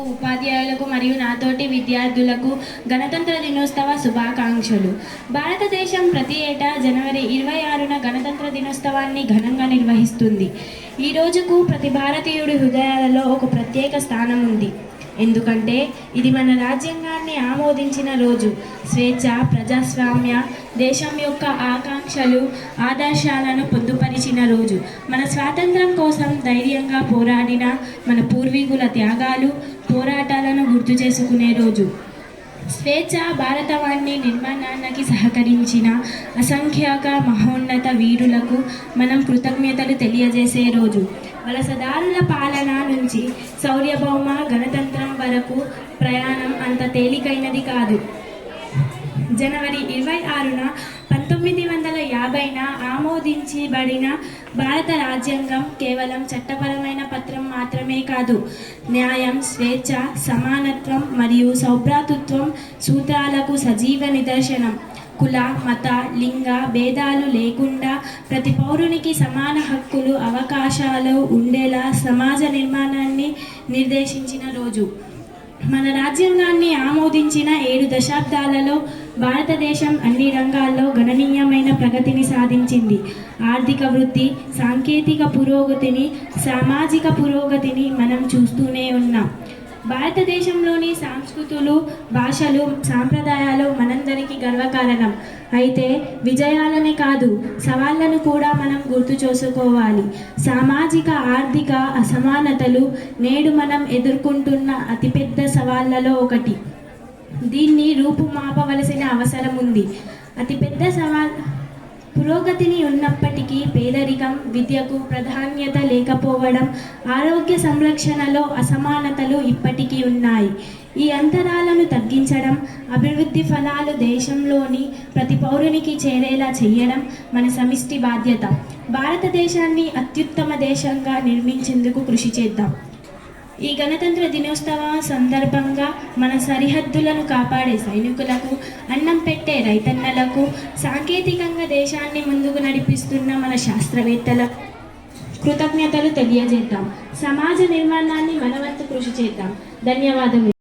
ఉపాధ్యాయులకు మరియు నాతోటి విద్యార్థులకు గణతంత్ర దినోత్సవ శుభాకాంక్షలు. భారతదేశం ప్రతి ఏటా జనవరి ఇరవై ఆరున గణతంత్ర దినోత్సవాన్ని ఘనంగా నిర్వహిస్తుంది. ఈ రోజుకు ప్రతి భారతీయుడి హృదయాలలో ఒక ప్రత్యేక స్థానం ఉంది. ఎందుకంటే ఇది మన రాజ్యాంగాన్ని ఆమోదించిన రోజు. స్వేచ్ఛ ప్రజాస్వామ్య దేశం యొక్క ఆకాంక్షలు ఆదర్శాలను పొందుపరిచిన రోజు. మన స్వాతంత్రం కోసం ధైర్యంగా పోరాడిన మన పూర్వీకుల త్యాగాలు పోరాటాలను గుర్తు చేసుకునే రోజు. స్వేచ్ఛ భారతవాణి నిర్మాణానికి సహకరించిన అసంఖ్యాక మహోన్నత వీరులకు మనం కృతజ్ఞతలు తెలియజేసే రోజు. వలసదారుల పాలన నుంచి శౌర్యభౌమ గణతంత్రం వరకు ప్రయాణం అంత తేలికైనది కాదు. జనవరి ఇరవై ఆరున పంతొమ్మిది వందల యాభైన ఆమోదించబడిన భారత రాజ్యాంగం కేవలం చట్టపరమైన పత్రం మాత్రమే కాదు న్యాయం స్వేచ్ఛ సమానత్వం మరియు సౌభ్రాతృత్వం సూత్రాలకు సజీవ నిదర్శనం. కుల మత లింగ భేదాలు లేకుండా ప్రతి పౌరునికి సమాన హక్కులు అవకాశాలు ఉండేలా సమాజ నిర్మాణాన్ని నిర్దేశించిన రోజు. మన రాజ్యాంగాన్ని ఆమోదించిన ఏడు దశాబ్దాలలో భారతదేశం అన్ని రంగాల్లో గణనీయమైన ప్రగతిని సాధించింది. ఆర్థిక వృద్ధి సాంకేతిక పురోగతిని సామాజిక పురోగతిని మనం చూస్తూనే ఉన్నాం. భారతదేశంలోని సంస్కృతులు భాషలు సాంప్రదాయాలు మనందరికీ గర్వకారణం. అయితే విజయాలనే కాదు సవాళ్ళను కూడా మనం గుర్తు చేసుకోవాలి. సామాజిక ఆర్థిక అసమానతలు నేడు మనం ఎదుర్కొంటున్న అతిపెద్ద సవాళ్ళలో ఒకటి. దీన్ని రూపుమాపవలసిన అవసరం ఉంది. అతిపెద్ద సవాల్ పురోగతిని ఉన్నప్పటికీ పేదరికం విద్యకు ప్రాధాన్యత లేకపోవడం ఆరోగ్య సంరక్షణలో అసమానతలు ఇప్పటికీ ఉన్నాయి. ఈ అంతరాలను తగ్గించడం అభివృద్ధి ఫలాలు దేశంలోని ప్రతి పౌరునికి చేరేలా చేయడం మన సమిష్టి బాధ్యత. భారతదేశాన్ని అత్యుత్తమ దేశంగా నిర్మించేందుకు కృషి చేద్దాం. ఈ గణతంత్ర దినోత్సవ సందర్భంగా మన సరిహద్దులను కాపాడే సైనికులకు అన్నం పెట్టే రైతన్నలకు సాంకేతికంగా దేశాన్ని ముందుకు నడిపిస్తున్న మన శాస్త్రవేత్తలకు కృతజ్ఞతలు తెలియజేద్దాం. సమాజ నిర్మాణాన్ని మనవంతు కృషి చేద్దాం. ధన్యవాదములు.